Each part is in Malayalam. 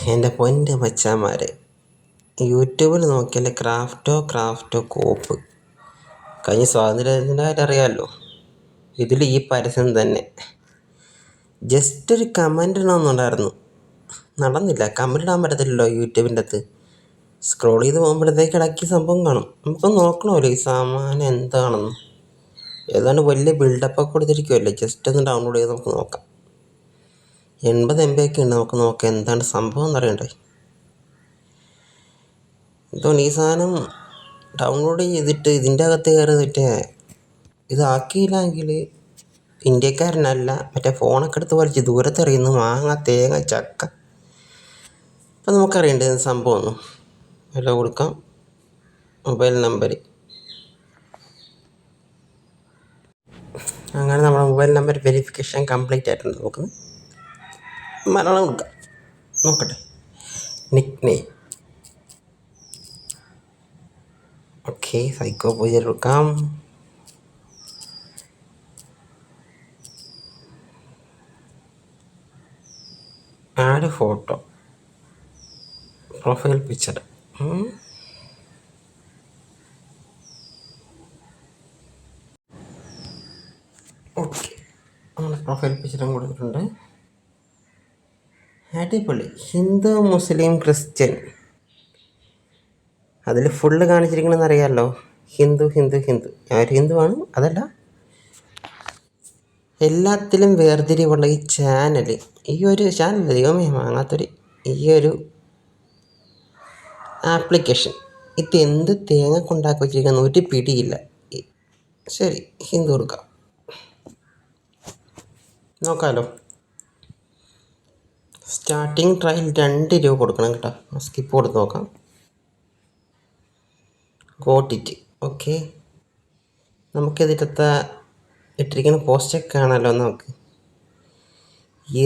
എന്റെ പൊന്റെ മച്ചാന്മാരെ യൂട്യൂബിൽ നോക്കിയാൽ ക്രാഫ്റ്റോ ക്രാഫ്റ്റോ കോപ്പ്. കഴിഞ്ഞ സ്വാതന്ത്ര്യത്തിന്റെ അറിയാമല്ലോ ഇതിൽ ഈ പരസ്യം തന്നെ. ജസ്റ്റ് ഒരു കമന്റ് ഇടണമെന്നുണ്ടായിരുന്നു. നടന്നില്ല കമന്റ് ഇടാൻ പറ്റത്തില്ലല്ലോ യൂട്യൂബിന്റെ അകത്ത്. സ്ക്രോൾ ചെയ്ത് പോകുമ്പോഴത്തേക്ക് ഇടയ്ക്ക് സംഭവം കാണും. നമുക്ക് നോക്കണമല്ലോ ഈ സാമാനം എന്താണെന്ന്. ഏതാണ്ട് വലിയ ബിൽഡപ്പൊക്കെ കൊടുത്തിരിക്കുമല്ലേ ജസ്റ്റ് ഒന്ന് ഡൗൺലോഡ് ചെയ്ത് നമുക്ക് നോക്കാം. എൺപത് എം ബി ഒക്കെ ഉണ്ട്. നമുക്ക് നോക്കാം. എന്താണ് സംഭവം എന്നറിയണ്ടേ ഇതുകൊണ്ട് ഈ സാധനം ഡൗൺലോഡ് ചെയ്തിട്ട് ഇതിന്റെ അകത്ത് കയറി മറ്റേ ഇതാക്കിയില്ലെങ്കിൽ ഇന്ത്യക്കാരനല്ല മറ്റേ ഫോണൊക്കെ എടുത്ത് വലിച്ച് ദൂരത്തെറിയുന്നു മാങ്ങ തേങ്ങ ചക്ക. അപ്പം നമുക്കറിയണ്ടേ സംഭവം ഒന്നും? എല്ലാം കൊടുക്കാം. മൊബൈൽ നമ്പർ അങ്ങനെ നമ്മുടെ മൊബൈൽ നമ്പർ വെരിഫിക്കേഷൻ കംപ്ലീറ്റ് ആയിട്ടുണ്ട്. നമുക്ക് മലയാളം കൊടുക്കാം. നോക്കട്ടെ. നിക് നെയിം ഓക്കെ സൈക്കോ പൂജ കൊടുക്കാം. Add photo profile picture okay നമ്മൾ പ്രൊഫൈൽ പിക്ചറും കൊടുത്തിട്ടുണ്ട്. അടിപൊളി. ഹിന്ദു മുസ്ലിം ക്രിസ്ത്യൻ. അതിൽ ഫുള്ള് കാണിച്ചിരിക്കണമെന്ന് അറിയാമല്ലോ ഹിന്ദു ഹിന്ദു ഹിന്ദു. ഞാൻ ഹിന്ദുവാണ് അതല്ല. എല്ലാത്തിലും വേർതിരിവുള്ള ഈ ചാനൽ ഈ ഒരു ചാനൽ ദൈവമേ വാങ്ങാത്തൊരു ഈ ഒരു ആപ്ലിക്കേഷൻ ഇത് എന്ത് തേങ്ങ കൊണ്ടാക്കി വെച്ചിരിക്കുന്ന? ഒരു പിടിയില്ല. ശരി ഹിന്ദു കൊടുക്കാം. നോക്കാമല്ലോ സ്റ്റാർട്ടിങ് ട്രയൽ രണ്ട് രൂപ കൊടുക്കണം കേട്ടോ. സ്കിപ്പ് കൊടുത്ത് നോക്കാം. ഗോട്ടിറ്റ് ഓക്കെ നമുക്കിതിലത്തെ ഇട്ടിരിക്കുന്ന പോസ്റ്റൊക്കെ കാണാമല്ലോ നമുക്ക്?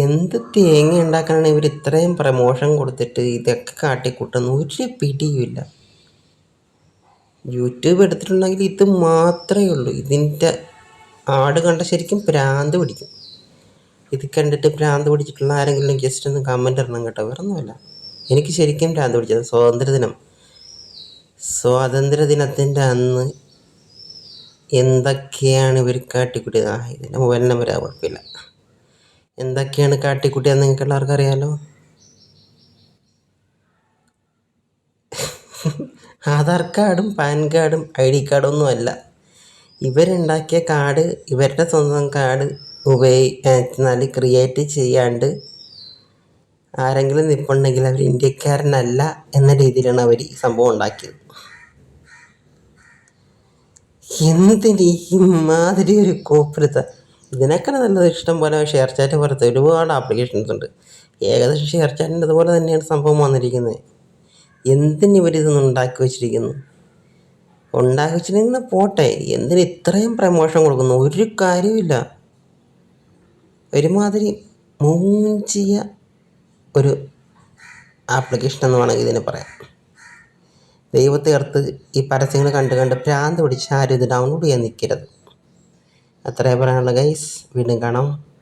എന്ത് തേങ്ങ ഉണ്ടാക്കാനാണ് ഇവർ ഇത്രയും പ്രമോഷൻ കൊടുത്തിട്ട് ഇതൊക്കെ കാട്ടിക്കൂട്ടുന്ന ഒരു പിടിയുമില്ല. യൂട്യൂബ് എടുത്തിട്ടുണ്ടെങ്കിൽ ഇത് മാത്രമേ ഉള്ളൂ. ഇതിന്റെ ആട് കണ്ട ശരിക്കും പ്രാന്ത് പിടിക്കും. ഇത് കണ്ടിട്ട് ഭ്രാന്ത് പിടിച്ചിട്ടുള്ള ആരെങ്കിലും ജസ്റ്റ് ഒന്ന് കമന്റ് ഇടണം കേട്ടോ. വേറെ ഒന്നുമില്ല എനിക്ക് ശരിക്കും ഭ്രാന്ത് പിടിച്ചത്. സ്വാതന്ത്ര്യദിനം സ്വാതന്ത്ര്യദിനത്തിന്റെ അന്ന് എന്തൊക്കെയാണ് ഇവർ കാട്ടിക്കുട്ടിയത്? ആ ഇതിന്റെ മൊബൈൽ നമ്പർ ആ കുഴപ്പമില്ല. എന്തൊക്കെയാണ് കാട്ടിക്കുട്ടിയെന്ന് നിങ്ങൾക്ക് എല്ലാവർക്കും അറിയാമല്ലോ ആധാർ കാർഡും പാൻ കാർഡും ഐ ഡി കാർഡും ഒന്നുമല്ല ഇവരുണ്ടാക്കിയ കാർഡ് ഇവരുടെ സ്വന്തം കാർഡ് ഉപയോഗിച്ചാൽ ക്രിയേറ്റ് ചെയ്യാണ്ട് ആരെങ്കിലും നിൽപ്പുണ്ടെങ്കിൽ അവർ ഇന്ത്യക്കാരനല്ല എന്ന രീതിയിലാണ് അവർ ഈ സംഭവം ഉണ്ടാക്കിയത്. എന്തിന് ഈ മാതിരി ഒരു കോപ്പരത്ത ഇതിനൊക്കെ നല്ലത് ഇഷ്ടം പോലെ ഷെയർ ചാറ്റ് പോലത്തെ ഒരുപാട് ആപ്ലിക്കേഷൻസ് ഉണ്ട്. ഏകദേശം ഷെയർ ചാറ്റിന്റെ അതുപോലെ തന്നെയാണ് സംഭവം വന്നിരിക്കുന്നത്. എന്തിന് ഇവരിതൊന്നും ഉണ്ടാക്കി വെച്ചിരിക്കുന്നു? ഉണ്ടാക്കി വെച്ചിരിക്കുന്ന പോട്ടെ. എന്തിന് ഇത്രയും പ്രമോഷൻ കൊടുക്കുന്നു? ഒരു കാര്യമില്ല ഒരുമാതിരി മൂഞ്ചിയ ഒരു ആപ്ലിക്കേഷൻ എന്ന് വേണമെങ്കിൽ ഇതിനെ പറയാം. ദൈവത്തെ ഓർത്ത് ഈ പരസ്യങ്ങൾ കണ്ട് കണ്ട് ഭ്രാന്ത് പിടിച്ച് ആരും ഇത് ഡൗൺലോഡ് ചെയ്യാൻ നിൽക്കരുത്. അത്രേ പറയാനുള്ള ഗൈസ് വീണ്ടും കാണാം.